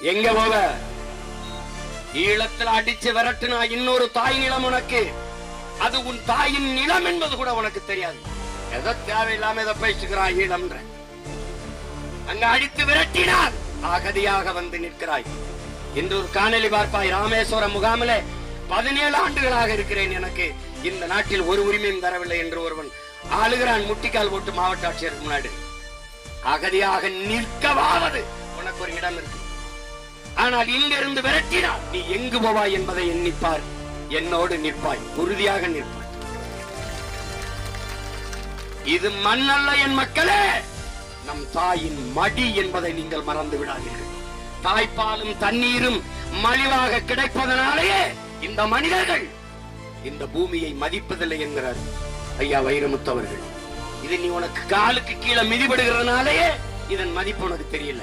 எங்க போவ? ஈழத்தில் அடிச்சு விரட்டுனா இன்னொரு தாய் நிலம் உனக்கு. அது உன் தாயின் நிலம் என்பது கூட உனக்கு தெரியாது. எதோ தேவையில்லாம எதை பேசுகிறாய் ஈழம்ன்ற. அங்க அடித்து விரட்டினார் அகதியாக வந்து நிற்கிறாய். இன்று ஒரு காணொலி பார்ப்பாய் ராமேஸ்வரம் முகாமிலே பதினேழு ஆண்டுகளாக இருக்கிறேன் எனக்கு. இந்த நாட்டில் ஒரு உரிமையும் தரவில்லை என்று ஒருவன் ஆளுகிறான் முட்டிக்கால் போட்டு மாவட்ட ஆட்சியருக்கு முன்னாடி. அகதியாக நிற்கவாவது உனக்கு ஒரு இடம் இருக்கு. ஆனால் இங்கிருந்து விரட்டினால் நீ எங்கு போவாய் என்பதை எண்ணிப்பார். என்னோடு நிற்பாய். உறுதியாக நிற்பாய் இது மண்ணல்ல என் மக்களே! நம் தாயின் மடி என்பதை நீங்கள் மறந்து விடாதீர்கள். தாய்ப்பாலும் தண்ணீரும் மலிவாக கிடைப்பதனாலேயே இந்த மனிதர்கள் இந்த பூமியை மதிப்பதில்லை என்கிறார் ஐயா வைரமுத்து அவர்கள் இது நீ உனக்கு காலுக்கு கீழே மிதிபடுகிறதுனாலேயே இதன் மதிப்பு உனக்கு தெரியல.